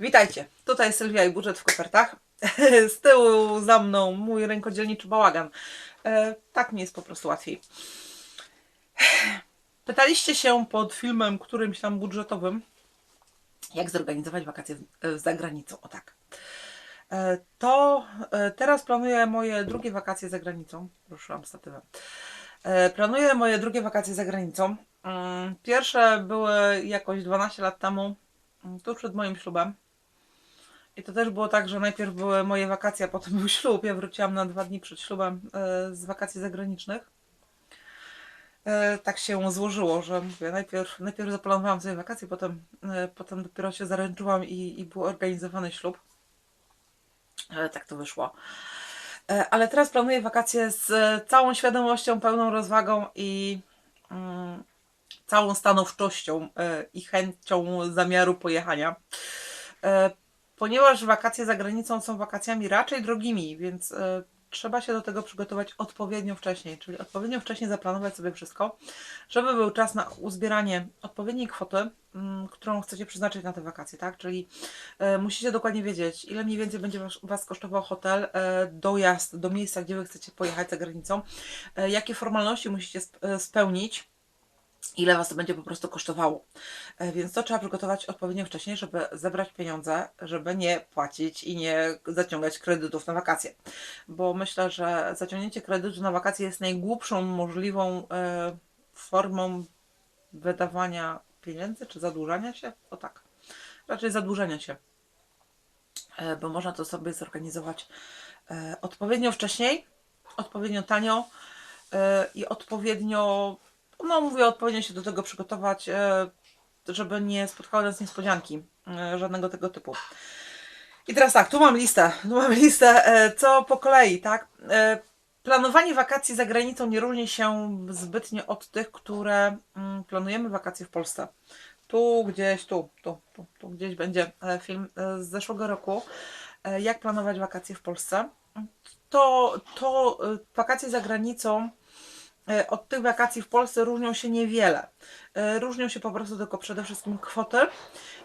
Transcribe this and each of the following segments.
Witajcie, tutaj Sylwia i budżet w kopertach. Z tyłu za mną mój rękodzielniczy bałagan. E, tak mi jest po prostu łatwiej. Pytaliście się pod filmem którymś tam budżetowym, jak zorganizować wakacje za granicą. O tak. E, To e, teraz planuję moje drugie wakacje za granicą. Ruszyłam statywem. Planuję moje drugie wakacje za granicą. Mm, Pierwsze były jakoś 12 lat temu, mm, tuż przed moim ślubem. I to też było tak, że najpierw były moje wakacje, a potem był ślub. Ja wróciłam na dwa dni przed ślubem e, z wakacji zagranicznych. E, Tak się złożyło, że mówię, najpierw, najpierw zaplanowałam sobie wakacje, potem, e, potem dopiero się zaręczyłam i, i był organizowany ślub. E, Tak to wyszło. Ale teraz planuję wakacje z całą świadomością, pełną rozwagą i mm, całą stanowczością i chęcią zamiaru pojechania. Ponieważ wakacje za granicą są wakacjami raczej drogimi, więc e, trzeba się do tego przygotować odpowiednio wcześniej, czyli odpowiednio wcześniej zaplanować sobie wszystko, żeby był czas na uzbieranie odpowiedniej kwoty, mm, którą chcecie przeznaczyć na te wakacje, tak? Czyli e, musicie dokładnie wiedzieć, ile mniej więcej będzie was, was kosztował hotel, e, dojazd do miejsca, gdzie wy chcecie pojechać za granicą, e, jakie formalności musicie sp- e, spełnić, ile Was to będzie po prostu kosztowało. E, Więc to trzeba przygotować odpowiednio wcześniej, żeby zebrać pieniądze, żeby nie płacić i nie zaciągać kredytów na wakacje. Bo myślę, że zaciągnięcie kredytu na wakacje jest najgłupszą możliwą e, formą wydawania pieniędzy, czy zadłużania się? O tak, raczej zadłużenia się. E, Bo można to sobie zorganizować odpowiednio wcześniej, odpowiednio tanio i odpowiednio no mówię, odpowiednio się do tego przygotować, e, żeby nie spotkały nas niespodzianki e, żadnego tego typu. I teraz tak, tu mam listę, tu mam listę, e, co po kolei, tak? Planowanie wakacji za granicą nie różni się zbytnio od tych, które mm, planujemy wakacje w Polsce. Tu gdzieś, tu, tu, tu, tu gdzieś będzie film z zeszłego roku, jak planować wakacje w Polsce. To, to wakacje za granicą od tych wakacji w Polsce różnią się niewiele. E, Różnią się po prostu tylko przede wszystkim kwoty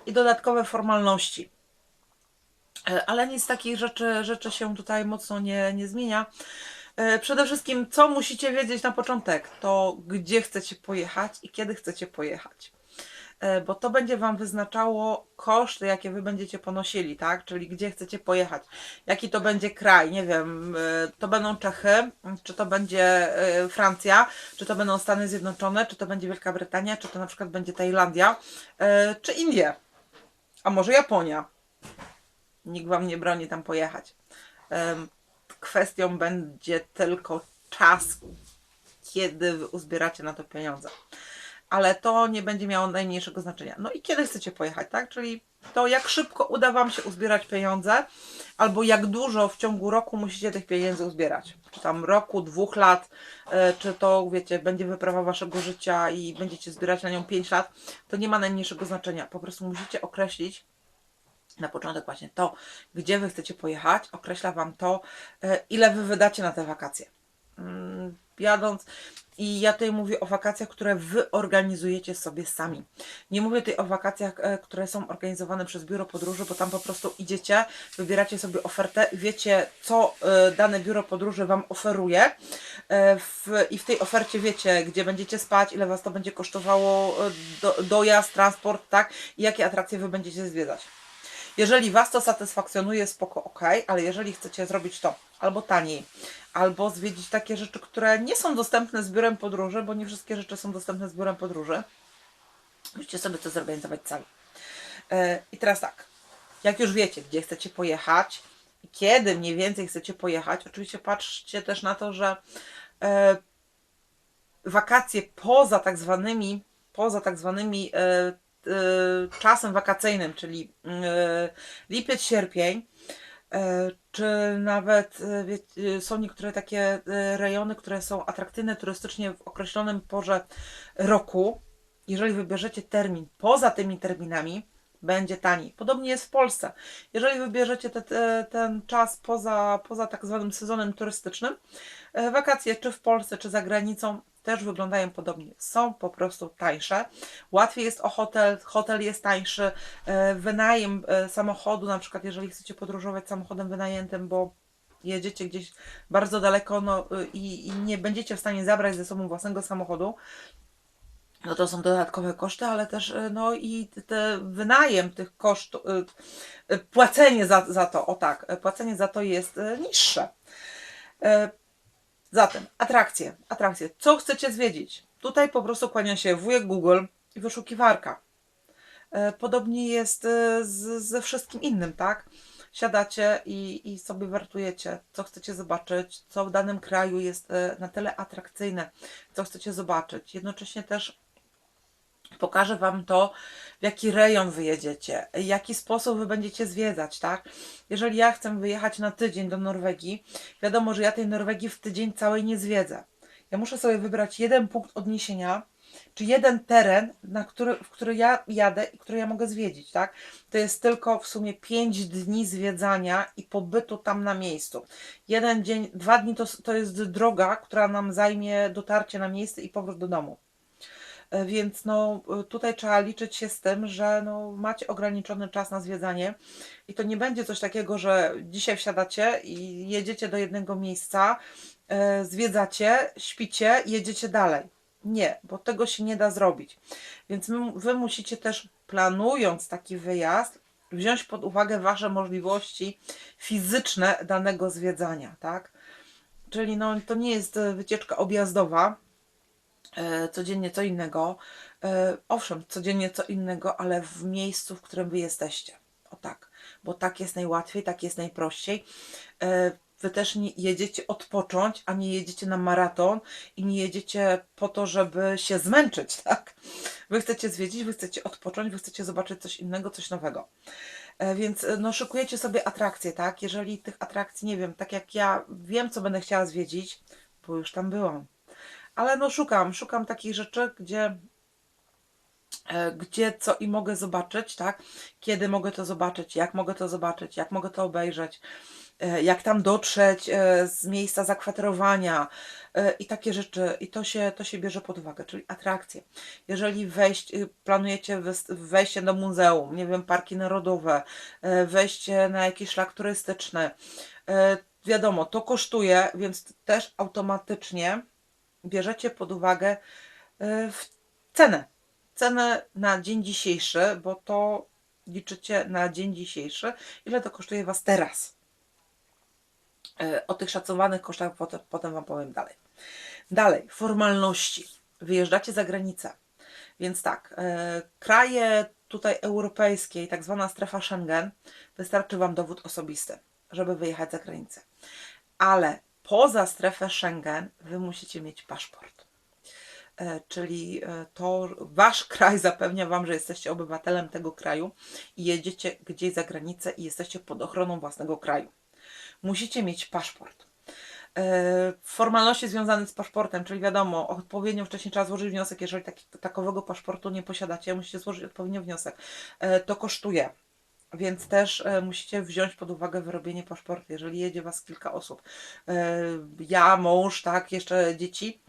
i dodatkowe formalności. E, Ale nic takich rzeczy, rzeczy się tutaj mocno nie, nie zmienia. E, Przede wszystkim, co musicie wiedzieć na początek, to gdzie chcecie pojechać i kiedy chcecie pojechać. E, Bo to będzie Wam wyznaczało koszty, jakie Wy będziecie ponosili, tak? Czyli gdzie chcecie pojechać, jaki to będzie kraj, nie wiem, e, to będą Czechy, czy to będzie e, Francja, czy to będą Stany Zjednoczone, czy to będzie Wielka Brytania, czy to na przykład będzie Tajlandia, czy Indie, a może Japonia. Nikt Wam nie broni tam pojechać. Kwestią będzie tylko czas, kiedy uzbieracie na to pieniądze. Ale to nie będzie miało najmniejszego znaczenia. No i kiedy chcecie pojechać, tak? Czyli to jak szybko uda Wam się uzbierać pieniądze, albo jak dużo w ciągu roku musicie tych pieniędzy uzbierać. Czy tam roku, dwóch lat, e, czy to, wiecie, będzie wyprawa Waszego życia i będziecie zbierać na nią 5 lat, to nie ma najmniejszego znaczenia. Po prostu musicie określić, na początek właśnie to, gdzie wy chcecie pojechać, określa wam to, e, ile wy wydacie na te wakacje. Mm, Jadąc, i ja tutaj mówię o wakacjach, które wy organizujecie sobie sami. Nie mówię tutaj o wakacjach, e, które są organizowane przez biuro podróży, bo tam po prostu idziecie, wybieracie sobie ofertę, wiecie, co e, dane biuro podróży wam oferuje. E, I w tej ofercie wiecie, gdzie będziecie spać, ile was to będzie kosztowało do, dojazd, transport, tak? I jakie atrakcje wy będziecie zwiedzać. Jeżeli Was to satysfakcjonuje, spoko, ok, ale jeżeli chcecie zrobić to albo taniej, albo zwiedzić takie rzeczy, które nie są dostępne z biurem podróży, bo nie wszystkie rzeczy są dostępne z biurem podróży, musicie sobie to zorganizować sami. E, I teraz tak, jak już wiecie, gdzie chcecie pojechać kiedy mniej więcej chcecie pojechać, oczywiście patrzcie też na to, że e, wakacje poza tak zwanymi, poza tak zwanymi e, czasem wakacyjnym, czyli e, lipiec, sierpień, e, czy nawet są niektóre takie rejony, które są atrakcyjne turystycznie w określonym porze roku. Jeżeli wybierzecie termin poza tymi terminami, będzie taniej. Podobnie jest w Polsce. Jeżeli wybierzecie te, te, ten czas poza, poza tak zwanym sezonem turystycznym, wakacje czy w Polsce, czy za granicą też wyglądają podobnie. Są po prostu tańsze. Łatwiej jest o hotel, hotel jest tańszy. E, Wynajem e, samochodu, na przykład jeżeli chcecie podróżować samochodem wynajętym, bo jedziecie gdzieś bardzo daleko no, y, i, i nie będziecie w stanie zabrać ze sobą własnego samochodu, no to są dodatkowe koszty, ale też no i te wynajem tych kosztów, płacenie za, za to, o tak, płacenie za to jest niższe. Zatem atrakcje, atrakcje. Co chcecie zwiedzić? Tutaj po prostu kłania się wujek Google i wyszukiwarka. E, Podobnie jest e, z, ze wszystkim innym, tak? Siadacie i, i sobie wertujecie, co chcecie zobaczyć, co w danym kraju jest e, na tyle atrakcyjne, co chcecie zobaczyć. Jednocześnie też pokażę Wam to, w jaki rejon wyjedziecie, w jaki sposób Wy będziecie zwiedzać, tak? Jeżeli ja chcę wyjechać na tydzień do Norwegii, wiadomo, że ja tej Norwegii w tydzień całej nie zwiedzę. Ja muszę sobie wybrać jeden punkt odniesienia, czy jeden teren, na który, w który ja jadę i który ja mogę zwiedzić, tak? To jest tylko w sumie 5 dni zwiedzania i pobytu tam na miejscu. Jeden dzień, dwa dni to, to jest droga, która nam zajmie dotarcie na miejsce i powrót do domu. Więc no, tutaj trzeba liczyć się z tym, że no, macie ograniczony czas na zwiedzanie i to nie będzie coś takiego, że dzisiaj wsiadacie i jedziecie do jednego miejsca, e, zwiedzacie, śpicie, jedziecie dalej. Nie, bo tego się nie da zrobić. Więc Wy musicie też, planując taki wyjazd, wziąć pod uwagę Wasze możliwości fizyczne danego zwiedzania, tak? Czyli no, to nie jest e, wycieczka objazdowa, codziennie co innego. E, owszem, codziennie co innego, ale w miejscu, w którym Wy jesteście. O tak, bo tak jest najłatwiej, tak jest najprościej. E, Wy też nie jedziecie odpocząć, a nie jedziecie na maraton i nie jedziecie po to, żeby się zmęczyć, tak? Wy chcecie zwiedzić, wy chcecie odpocząć, wy chcecie zobaczyć coś innego, coś nowego. E, Więc e, no, szykujecie sobie atrakcje, tak? Jeżeli tych atrakcji, nie wiem, tak jak ja wiem, co będę chciała zwiedzić, bo już tam byłam. Ale no szukam, szukam takich rzeczy, gdzie e, gdzie co i mogę zobaczyć, tak? Kiedy mogę to zobaczyć, jak mogę to zobaczyć, jak mogę to obejrzeć, e, jak tam dotrzeć e, z miejsca zakwaterowania i takie rzeczy. I to się, to się bierze pod uwagę, czyli atrakcje. Jeżeli wejść, y, planujecie wejście do muzeum, nie wiem, parki narodowe, wejście na jakiś szlak turystyczny, wiadomo, to kosztuje, więc też automatycznie bierzecie pod uwagę e, cenę. Cenę na dzień dzisiejszy, bo to liczycie na dzień dzisiejszy, ile to kosztuje Was teraz. E, O tych szacowanych kosztach potem, potem Wam powiem dalej. Dalej, formalności. Wyjeżdżacie za granicę. Więc tak, e, kraje tutaj europejskie i tak zwana strefa Schengen, wystarczy Wam dowód osobisty, żeby wyjechać za granicę. Ale poza strefę Schengen Wy musicie mieć paszport. E, Czyli e, to wasz kraj zapewnia wam, że jesteście obywatelem tego kraju i jedziecie gdzieś za granicę i jesteście pod ochroną własnego kraju. Musicie mieć paszport. E, Formalności związane z paszportem, czyli wiadomo, odpowiednio wcześniej trzeba złożyć wniosek, jeżeli taki, takowego paszportu nie posiadacie, musicie złożyć odpowiednio wniosek. To kosztuje. Więc też e, musicie wziąć pod uwagę wyrobienie paszportu, jeżeli jedzie Was kilka osób. E, Ja, mąż, tak, jeszcze dzieci.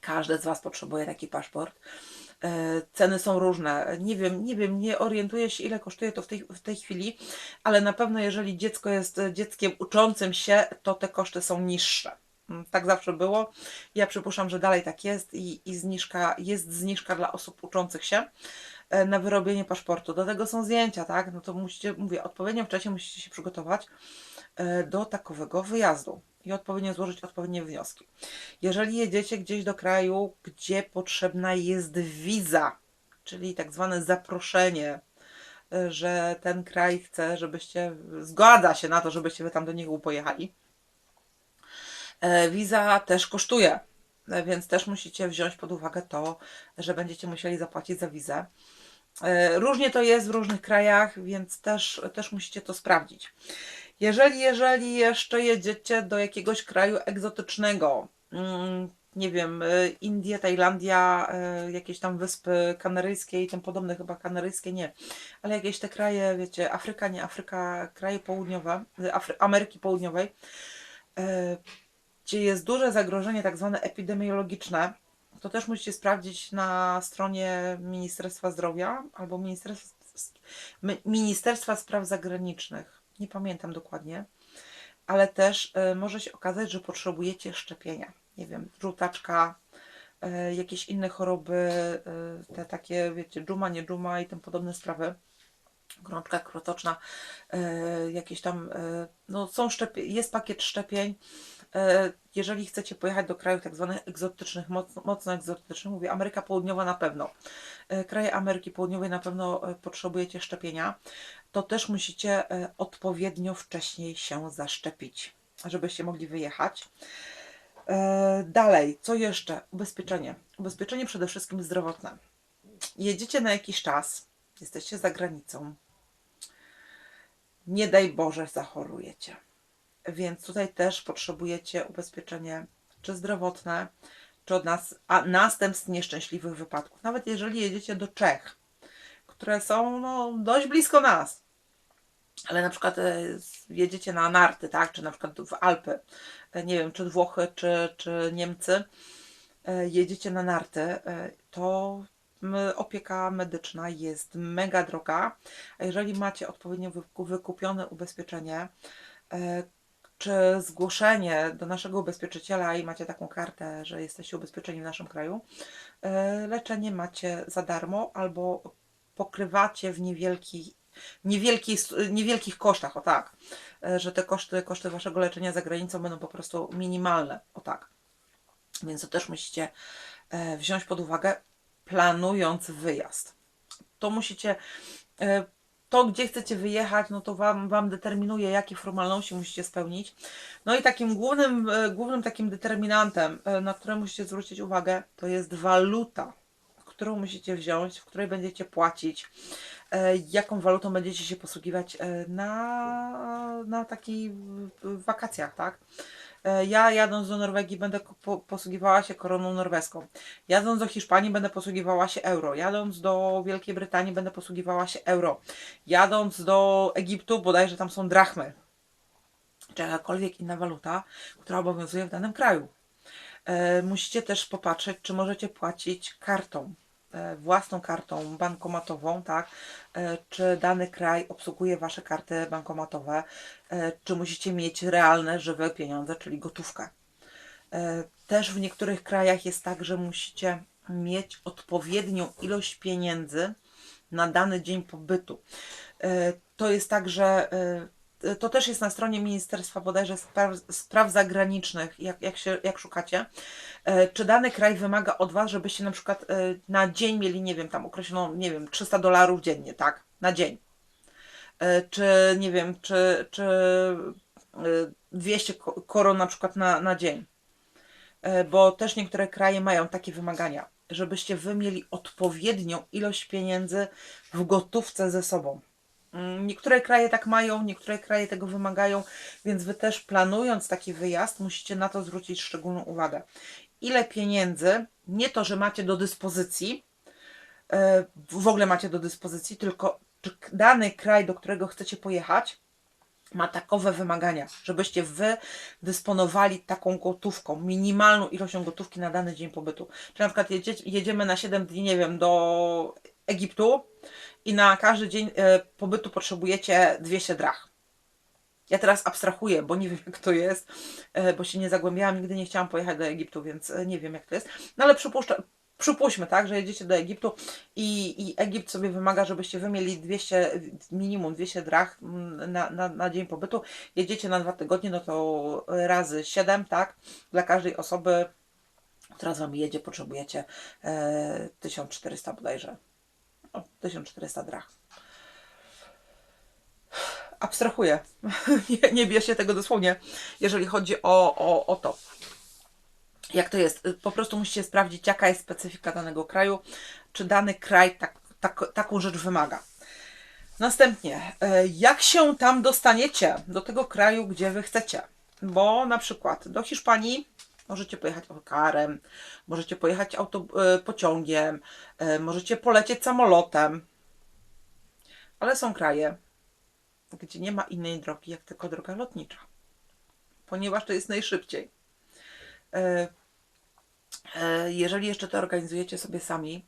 Każdy z Was potrzebuje taki paszport. E, Ceny są różne. Nie wiem, nie wiem, nie orientuję się, ile kosztuje to w tej, w tej chwili, ale na pewno, jeżeli dziecko jest dzieckiem uczącym się, to te koszty są niższe. Mm, Tak zawsze było. Ja przypuszczam, że dalej tak jest i, i zniżka, jest zniżka dla osób uczących się na wyrobienie paszportu. Do tego są zdjęcia, tak? No to musicie, mówię, odpowiednio wcześniej musicie się przygotować e, do takowego wyjazdu i odpowiednio złożyć odpowiednie wnioski. Jeżeli jedziecie gdzieś do kraju, gdzie potrzebna jest wiza, czyli tak zwane zaproszenie, y, że ten kraj chce, żebyście, zgadza się na to, żebyście wy tam do niego pojechali. E, Wiza też kosztuje, e, więc też musicie wziąć pod uwagę to, że będziecie musieli zapłacić za wizę. E, Różnie to jest w różnych krajach, więc też, też musicie to sprawdzić. Jeżeli, jeżeli jeszcze jedziecie do jakiegoś kraju egzotycznego, mm, nie wiem, e, Indie, Tajlandia, e, jakieś tam wyspy kanaryjskie i tym podobne, chyba kanaryjskie nie, ale jakieś te kraje, wiecie, Afryka, nie Afryka, kraje południowe, Afry Ameryki Południowej, gdzie jest duże zagrożenie tak zwane epidemiologiczne, to też musicie sprawdzić na stronie Ministerstwa Zdrowia albo Ministerstwa, Mi- Ministerstwa Spraw Zagranicznych. Nie pamiętam dokładnie, ale też y, może się okazać, że potrzebujecie szczepienia. Nie wiem, żółtaczka, y, jakieś inne choroby, y, te takie, wiecie, dżuma, nie dżuma i tym podobne sprawy. Gorączka krotoczna, jakieś tam, no są szczepie- jest pakiet szczepień. E, jeżeli chcecie pojechać do krajów tak zwanych egzotycznych, mocno, mocno egzotycznych, mówię Ameryka Południowa na pewno, e, kraje Ameryki Południowej na pewno e, potrzebujecie szczepienia, to też musicie odpowiednio wcześniej się zaszczepić, żebyście mogli wyjechać. Dalej, co jeszcze? Ubezpieczenie. Ubezpieczenie przede wszystkim zdrowotne. Jedziecie na jakiś czas, jesteście za granicą, nie daj Boże zachorujecie. Więc tutaj też potrzebujecie ubezpieczenie czy zdrowotne, czy od nas, a następstw nieszczęśliwych wypadków. Nawet jeżeli jedziecie do Czech, które są no, dość blisko nas, ale na przykład e, jedziecie na narty, tak, czy na przykład w Alpy, e, nie wiem, czy Włochy, czy, czy Niemcy, e, jedziecie na narty, to opieka medyczna jest mega droga, a jeżeli macie odpowiednio wyku- wykupione ubezpieczenie, czy zgłoszenie do naszego ubezpieczyciela i macie taką kartę, że jesteście ubezpieczeni w naszym kraju, e, leczenie macie za darmo albo pokrywacie w niewielkich, niewielkich, niewielkich kosztach, o tak, E, że te koszty, koszty waszego leczenia za granicą będą po prostu minimalne, o tak. Więc to też musicie e, wziąć pod uwagę, planując wyjazd. To musicie to, gdzie chcecie wyjechać, no to wam, wam determinuje, jakie formalności musicie spełnić. No i takim głównym, e, głównym takim determinantem, e, na które musicie zwrócić uwagę, to jest waluta, którą musicie wziąć, w której będziecie płacić, e, jaką walutą będziecie się posługiwać na, na takich wakacjach, tak? E, Ja jadąc do Norwegii będę posługiwała się koroną norweską. Jadąc do Hiszpanii będę posługiwała się euro. Jadąc do Wielkiej Brytanii będę posługiwała się euro. Jadąc do Egiptu bodajże tam są drachmy. Czy jakakolwiek inna waluta, która obowiązuje w danym kraju. E, musicie też popatrzeć, czy możecie płacić kartą, własną kartą bankomatową, tak? E, czy dany kraj obsługuje Wasze karty bankomatowe, e, czy musicie mieć realne, żywe pieniądze, czyli gotówkę. E, Też w niektórych krajach jest tak, że musicie mieć odpowiednią ilość pieniędzy na dany dzień pobytu. E, To jest tak, że e, to też jest na stronie Ministerstwa bodajże Spraw, spraw Zagranicznych, jak, jak, się, jak szukacie, e, czy dany kraj wymaga od Was, żebyście na przykład e, na dzień mieli, nie wiem, tam określoną, nie wiem, 300 dolarów dziennie, tak, na dzień. E, Czy, nie wiem, czy, czy e, 200 ko- koron na przykład na, na dzień. Bo też niektóre kraje mają takie wymagania, żebyście Wy mieli odpowiednią ilość pieniędzy w gotówce ze sobą. Mm, Niektóre kraje tak mają, niektóre kraje tego wymagają, więc Wy też planując taki wyjazd, musicie na to zwrócić szczególną uwagę. Ile pieniędzy, nie to, że macie do dyspozycji, e, w ogóle macie do dyspozycji, tylko czy dany kraj, do którego chcecie pojechać, ma takowe wymagania, żebyście wy dysponowali taką gotówką, minimalną ilością gotówki na dany dzień pobytu. Czy na przykład jedzie, jedziemy na 7 dni, nie wiem, do Egiptu i na każdy dzień e, pobytu potrzebujecie 200 drach. Ja teraz abstrahuję, bo nie wiem jak to jest, e, bo się nie zagłębiałam, nigdy nie chciałam pojechać do Egiptu, więc e, nie wiem jak to jest. No ale przypuszczam, przypuśćmy, tak, że jedziecie do Egiptu i, i Egipt sobie wymaga, żebyście wy mieli 200, minimum 200 drach na, na, na dzień pobytu. Jedziecie na dwa tygodnie, no to razy 7, tak? Dla każdej osoby, która z Wami jedzie, potrzebujecie e, 1400 bodajże. O, 1400 drach. Abstrahuję. nie, nie bierzcie tego dosłownie, jeżeli chodzi o, o, o to jak to jest. Po prostu musicie sprawdzić, jaka jest specyfika danego kraju, czy dany kraj tak, tak, taką rzecz wymaga. Następnie, e, jak się tam dostaniecie do tego kraju, gdzie wy chcecie? Bo na przykład do Hiszpanii Możecie pojechać autokarem, możecie pojechać auto, e, pociągiem, e, możecie polecieć samolotem. Ale są kraje, gdzie nie ma innej drogi, jak tylko droga lotnicza. Ponieważ to jest najszybciej. E, Jeżeli jeszcze to organizujecie sobie sami,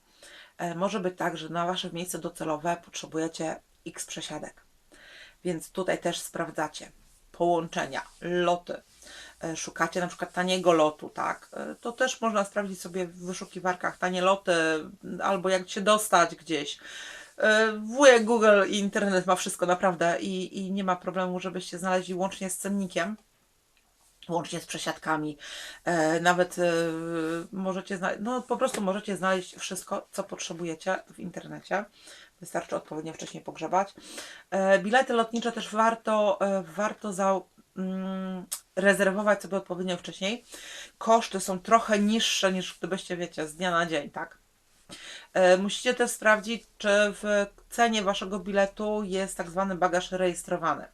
może być tak, że na wasze miejsce docelowe potrzebujecie x przesiadek. Więc tutaj też sprawdzacie połączenia, loty. E, Szukacie na przykład taniego lotu, tak? E, To też można sprawdzić sobie w wyszukiwarkach tanie loty, albo jak się dostać gdzieś. E, Wujek Google i internet ma wszystko naprawdę i, i nie ma problemu, żebyście znaleźli łącznie z cennikiem łącznie z przesiadkami. Nawet możecie znaleźć, no po prostu możecie znaleźć wszystko, co potrzebujecie w internecie. Wystarczy odpowiednio wcześniej pogrzebać. Bilety lotnicze też warto, warto za, mm, rezerwować sobie odpowiednio wcześniej. Koszty są trochę niższe niż gdybyście, wiecie, z dnia na dzień, tak? E, Musicie też sprawdzić, czy w cenie waszego biletu jest tak zwany bagaż rejestrowany.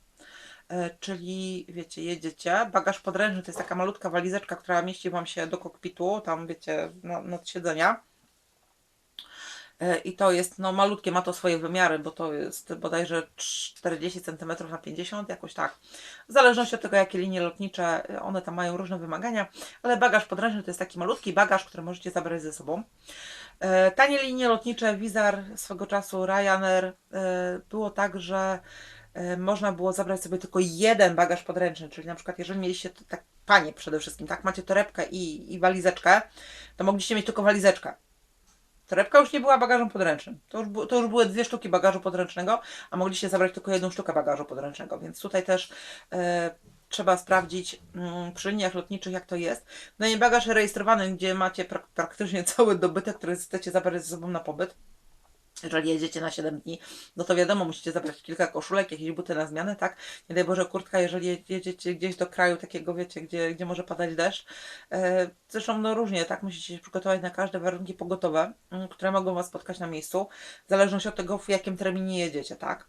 E, Czyli wiecie, jedziecie. Bagaż podręczny to jest taka malutka walizeczka, która mieści Wam się do kokpitu, tam wiecie, na, nad siedzenia. E, I to jest no, malutkie, ma to swoje wymiary, bo to jest bodajże 40 cm na 50, jakoś tak. W zależności od tego, jakie linie lotnicze, e, one tam mają różne wymagania, ale bagaż podręczny to jest taki malutki bagaż, który możecie zabrać ze sobą. E, Tanie linie lotnicze, Wizar swego czasu, Ryanair, było tak, że można było zabrać sobie tylko jeden bagaż podręczny, czyli na przykład jeżeli mieliście, to tak, panie przede wszystkim, tak, macie torebkę i, i walizeczkę, to mogliście mieć tylko walizeczkę. Torebka już nie była bagażem podręcznym. To już, to już były dwie sztuki bagażu podręcznego, a mogliście zabrać tylko jedną sztukę bagażu podręcznego, więc tutaj też e, trzeba sprawdzić mm, przy liniach lotniczych, jak to jest. No i bagaż rejestrowany, gdzie macie prak- praktycznie cały dobytek, który chcecie zabrać ze sobą na pobyt. Jeżeli jedziecie na 7 dni, no to wiadomo, musicie zabrać kilka koszulek, jakieś buty na zmianę, tak? Nie daj Boże, kurtka, jeżeli jedziecie gdzieś do kraju takiego, wiecie, gdzie, gdzie może padać deszcz. E, zresztą, no różnie, tak? Musicie się przygotować na każde warunki pogotowe, mm, które mogą Was spotkać na miejscu, w zależności od tego, w jakim terminie jedziecie, tak?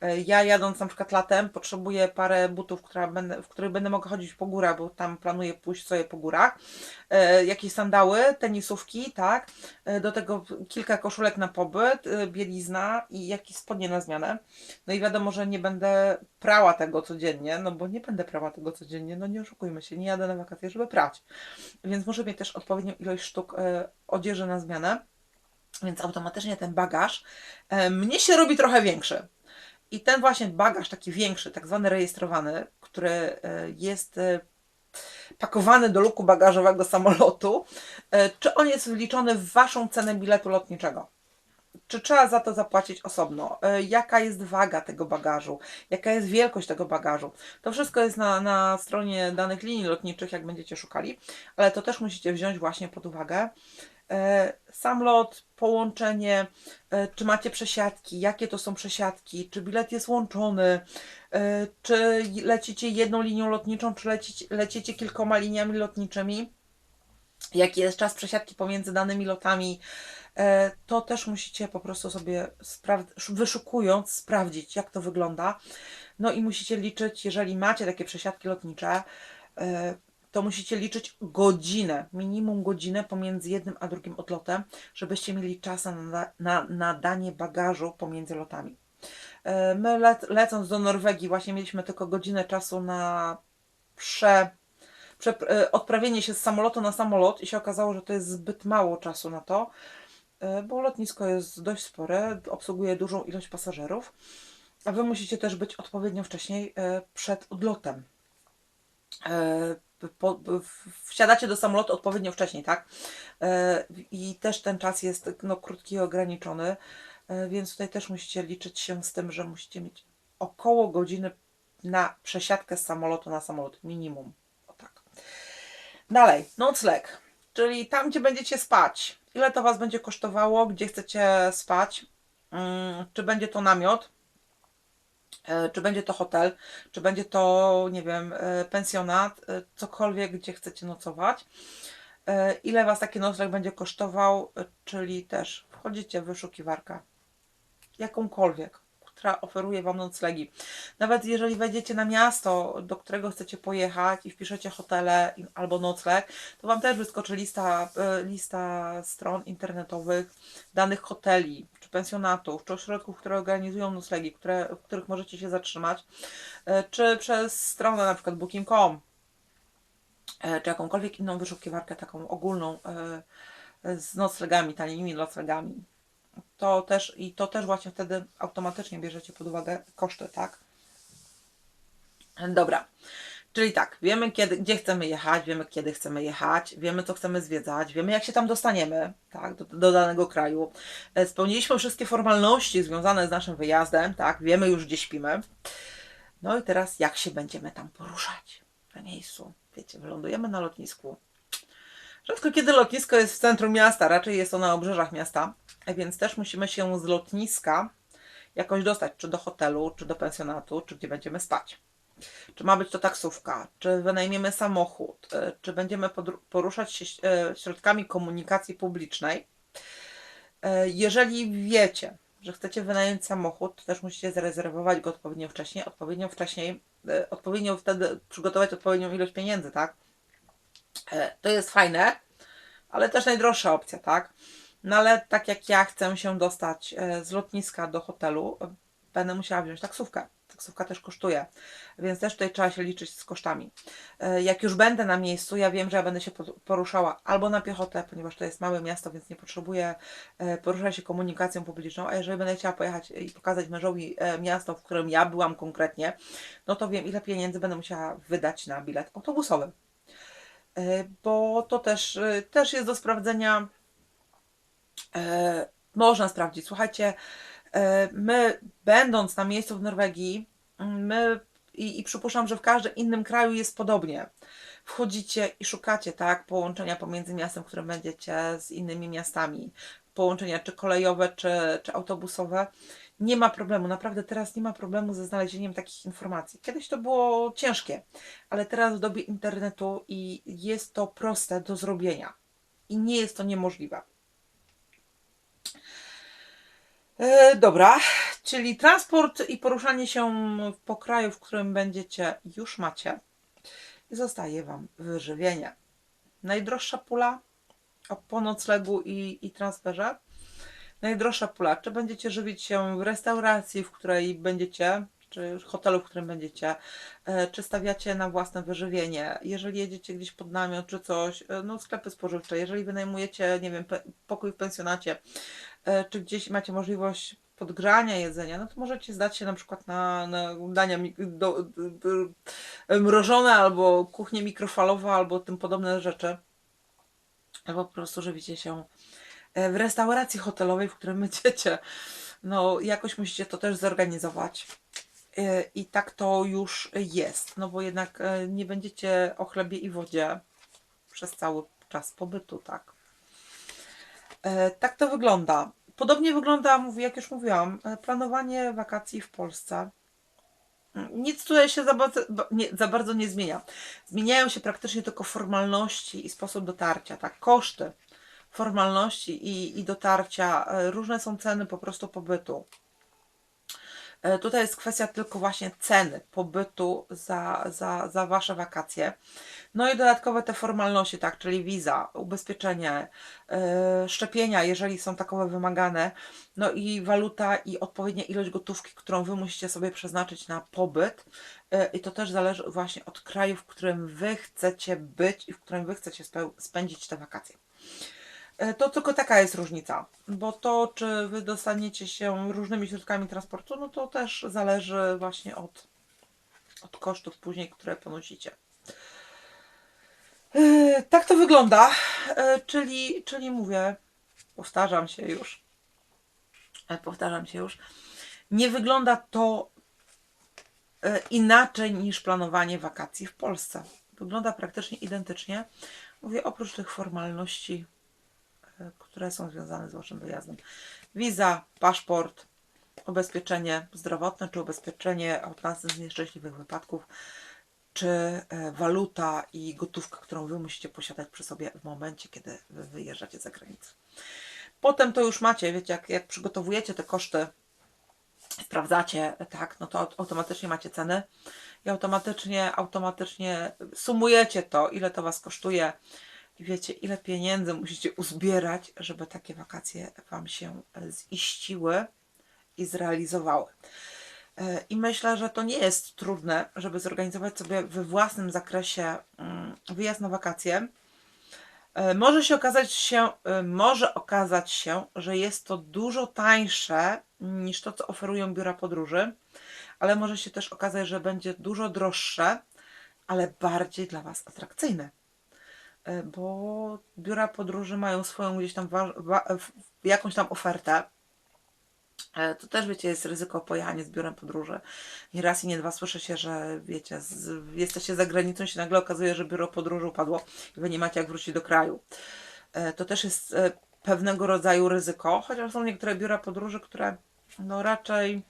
E, Ja jadąc na przykład latem, potrzebuję parę butów, będę, w których będę mogła chodzić po górach, bo tam planuję pójść sobie po górach. E, jakieś sandały, tenisówki, tak. E, do tego kilka koszulek na pobyt, e, bielizna i jakieś spodnie na zmianę. No i wiadomo, że nie będę prała tego codziennie, no bo nie będę prała tego codziennie, no nie oszukujmy się, nie jadę na wakacje, żeby prać. Więc muszę mieć też odpowiednią ilość sztuk e, odzieży na zmianę. Więc automatycznie ten bagaż e, mnie się robi trochę większy. I ten właśnie bagaż taki większy, tak zwany rejestrowany, który e, jest e, pakowany do luku bagażowego samolotu, e, czy on jest wliczony w Waszą cenę biletu lotniczego? Czy trzeba za to zapłacić osobno? E, Jaka jest waga tego bagażu? Jaka jest wielkość tego bagażu? To wszystko jest na, na stronie danych linii lotniczych, jak będziecie szukali, ale to też musicie wziąć właśnie pod uwagę. E, Sam lot, połączenie, e, czy macie przesiadki, jakie to są przesiadki, czy bilet jest łączony, czy lecicie jedną linią lotniczą, czy lecicie, lecicie kilkoma liniami lotniczymi, jaki jest czas przesiadki pomiędzy danymi lotami, to też musicie po prostu sobie wyszukując sprawdzić, jak to wygląda. No i musicie liczyć, jeżeli macie takie przesiadki lotnicze, e, to musicie liczyć godzinę, minimum godzinę pomiędzy jednym a drugim odlotem, żebyście mieli czas na, na, na danie bagażu pomiędzy lotami. E, My le, lecąc do Norwegii właśnie mieliśmy tylko godzinę czasu na prze, prze, e, odprawienie się z samolotu na samolot i się okazało, że to jest zbyt mało czasu na to, e, bo lotnisko jest dość spore, obsługuje dużą ilość pasażerów, a Wy musicie też być odpowiednio wcześniej e, przed odlotem. E, wsiadacie do samolotu odpowiednio wcześniej, tak? E, I też ten czas jest no, krótki i ograniczony, e, więc tutaj też musicie liczyć się z tym, że musicie mieć około godziny na przesiadkę z samolotu na samolot, minimum. O tak. Dalej, nocleg, czyli tam, gdzie będziecie spać. Ile to Was będzie kosztowało, gdzie chcecie spać? Mm, Czy będzie to namiot? E, Czy będzie to hotel, czy będzie to, nie wiem, e, pensjonat, e, cokolwiek, gdzie chcecie nocować. Ile Was taki nocleg będzie kosztował, czyli też wchodzicie w wyszukiwarkę, jakąkolwiek, która oferuje Wam noclegi. Nawet jeżeli wejdziecie na miasto, do którego chcecie pojechać i wpiszecie hotele albo nocleg, to Wam też wyskoczy lista, e, lista stron internetowych, danych hoteli, czy pensjonatów, czy ośrodków, które organizują noclegi, które, w których możecie się zatrzymać, e, czy przez stronę na przykład booking.com, e, czy jakąkolwiek inną wyszukiwarkę taką ogólną z noclegami, tanimi noclegami. To też i to też właśnie wtedy automatycznie bierzecie pod uwagę koszty, tak? Dobra. Czyli tak, wiemy kiedy, gdzie chcemy jechać, wiemy kiedy chcemy jechać, wiemy co chcemy zwiedzać, wiemy jak się tam dostaniemy, tak, do, do danego kraju. E, Spełniliśmy wszystkie formalności związane z naszym wyjazdem, tak, wiemy już gdzie śpimy. No i teraz jak się będziemy tam poruszać na miejscu. Wiecie, wylądujemy na lotnisku. Rzadko kiedy lotnisko jest w centrum miasta, raczej jest to na obrzeżach miasta, więc też musimy się z lotniska jakoś dostać, czy do hotelu, czy do pensjonatu, czy gdzie będziemy spać. Czy ma być to taksówka, czy wynajmiemy samochód, e, czy będziemy poruszać się e, środkami komunikacji publicznej. E, Jeżeli wiecie, że chcecie wynająć samochód, to też musicie zarezerwować go odpowiednio wcześnie, odpowiednio wcześniej, odpowiednio wtedy przygotować odpowiednią ilość pieniędzy, tak? E, To jest fajne, ale też najdroższa opcja, tak? No ale tak jak ja chcę się dostać e, z lotniska do hotelu, e, będę musiała wziąć taksówkę. Taksówka też kosztuje, więc też tutaj trzeba się liczyć z kosztami. Jak już będę na miejscu, ja wiem, że ja będę się poruszała albo na piechotę, ponieważ to jest małe miasto, więc nie potrzebuję poruszać się komunikacją publiczną, a jeżeli będę chciała pojechać i pokazać mężowi miasto, w którym ja byłam konkretnie, no to wiem, ile pieniędzy będę musiała wydać na bilet autobusowy. E, Bo to też, e, też jest do sprawdzenia. E, można sprawdzić. Słuchajcie, my będąc na miejscu w Norwegii, my i, i przypuszczam, że w każdym innym kraju jest podobnie. Wchodzicie i szukacie, tak, połączenia pomiędzy miastem, w którym będziecie, z innymi miastami. Połączenia czy kolejowe, czy, czy autobusowe. Nie ma problemu, naprawdę teraz nie ma problemu ze znalezieniem takich informacji. Kiedyś to było ciężkie, ale teraz w dobie internetu i jest to proste do zrobienia. I nie jest to niemożliwe. E, dobra, czyli transport i poruszanie się po kraju, w którym będziecie, już macie. I zostaje Wam wyżywienie. Najdroższa pula o- po noclegu i, i transferze. Najdroższa pula. Czy będziecie żywić się w restauracji, w której będziecie, czy hotelu, w którym będziecie, e, czy stawiacie na własne wyżywienie. Jeżeli jedziecie gdzieś pod namiot, czy coś, e, no sklepy spożywcze. Jeżeli wynajmujecie, nie wiem, pokój w pensjonacie, e, czy gdzieś macie możliwość podgrzania jedzenia, no to możecie zdać się na przykład na, na dania do, mrożone albo kuchnie mikrofalowe albo tym podobne rzeczy. Albo po prostu żywicie się w restauracji hotelowej, w której będziecie. No, jakoś musicie to też zorganizować. E, I tak to już jest, no bo jednak e, nie będziecie o chlebie i wodzie przez cały czas pobytu, tak. E, Tak to wygląda. Podobnie wygląda, jak już mówiłam, e, planowanie wakacji w Polsce. Nic tutaj się za bardzo, ba- nie, za bardzo nie zmienia. Zmieniają się praktycznie tylko formalności i sposób dotarcia, tak, koszty, formalności i, i dotarcia. E, Różne są ceny po prostu pobytu. E, Tutaj jest kwestia tylko właśnie ceny pobytu za, za, za Wasze wakacje. No i dodatkowe te formalności, tak, czyli wiza, ubezpieczenie, e, szczepienia, jeżeli są takowe wymagane, no i waluta i odpowiednia ilość gotówki, którą Wy musicie sobie przeznaczyć na pobyt. E, I to też zależy właśnie od kraju, w którym Wy chcecie być i w którym Wy chcecie spędzić te wakacje. E, To tylko taka jest różnica, bo to, czy wy dostaniecie się różnymi środkami transportu, no to też zależy właśnie od, od kosztów później, które ponosicie. E, Tak to wygląda, E, czyli, czyli mówię, powtarzam się już, powtarzam się już, nie wygląda to inaczej niż planowanie wakacji w Polsce. Wygląda praktycznie identycznie. Mówię oprócz tych formalności które są związane z Waszym wyjazdem. Wiza, paszport, ubezpieczenie zdrowotne, czy ubezpieczenie od nas z nieszczęśliwych wypadków, czy e, waluta i gotówka, którą Wy musicie posiadać przy sobie w momencie, kiedy Wy wyjeżdżacie za granicę. Potem to już macie, wiecie, jak, jak przygotowujecie te koszty sprawdzacie, tak, no to aut- automatycznie macie ceny i automatycznie, automatycznie sumujecie to, ile to Was kosztuje i wiecie, ile pieniędzy musicie uzbierać, żeby takie wakacje Wam się e, ziściły i zrealizowały. E, I myślę, że to nie jest trudne, żeby zorganizować sobie we własnym zakresie mm, wyjazd na wakacje. E, Może się okazać się, może okazać się, że jest to dużo tańsze niż to, co oferują biura podróży, ale może się też okazać, że będzie dużo droższe, ale bardziej dla Was atrakcyjne. E, Bo biura podróży mają swoją gdzieś tam jakąś tam ofertę. E, To też, wiecie, jest ryzyko pojechania z biurem podróży. Nie raz i nie dwa słyszy się, że wiecie, z, jesteście za granicą się nagle okazuje, że biuro podróży upadło i wy nie macie jak wrócić do kraju. E, To też jest pewnego rodzaju ryzyko, chociaż są niektóre biura podróży, które no raczej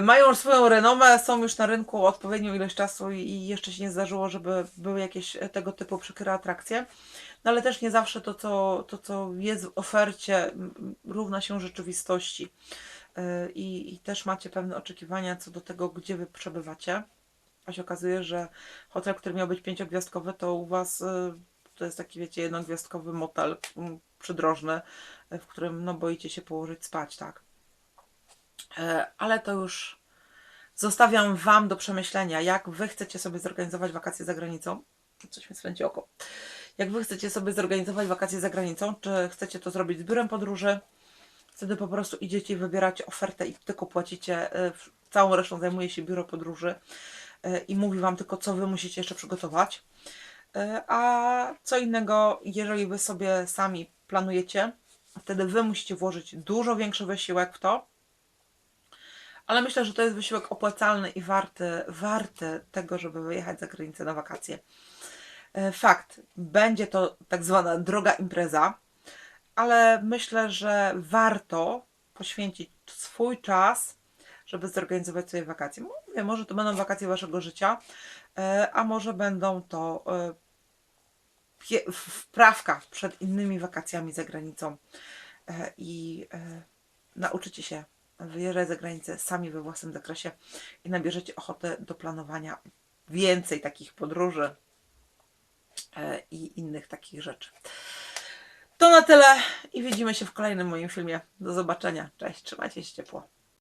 mają swoją renomę, są już na rynku odpowiednią ilość czasu i- jeszcze się nie zdarzyło, żeby były jakieś e, tego typu przykre atrakcje. No ale też nie zawsze to, co, to, co jest w ofercie, równa się rzeczywistości. E, I, I też macie pewne oczekiwania co do tego, gdzie wy przebywacie. A się okazuje, że hotel, który miał być pięciogwiazdkowy, to u was e, to jest taki, wiecie, jednogwiazdkowy motel przydrożny, e, w którym no, boicie się położyć spać, tak. E, Ale to już zostawiam Wam do przemyślenia, jak Wy chcecie sobie zorganizować wakacje za granicą. Coś mi swędzi oko. Jak Wy chcecie sobie zorganizować wakacje za granicą, czy chcecie to zrobić z biurem podróży, wtedy po prostu idziecie i wybieracie ofertę i tylko płacicie, e, całą resztą zajmuje się biuro podróży e, i mówi Wam tylko, co Wy musicie jeszcze przygotować. A co innego, jeżeli Wy sobie sami planujecie, wtedy Wy musicie włożyć dużo większy wysiłek w to, ale myślę, że to jest wysiłek opłacalny i warty, warty tego, żeby wyjechać za granicę na wakacje. E, Fakt, będzie to tak zwana droga impreza, ale myślę, że warto poświęcić swój czas, żeby zorganizować sobie wakacje. Mówię, może to będą wakacje waszego życia, e, a może będą to e, wprawka przed innymi wakacjami za granicą i nauczycie się wyjeżdżać za granicę sami we własnym zakresie i nabierzecie ochotę do planowania więcej takich podróży e, i innych takich rzeczy. To na tyle i widzimy się w kolejnym moim filmie. Do zobaczenia. Cześć, trzymajcie się ciepło.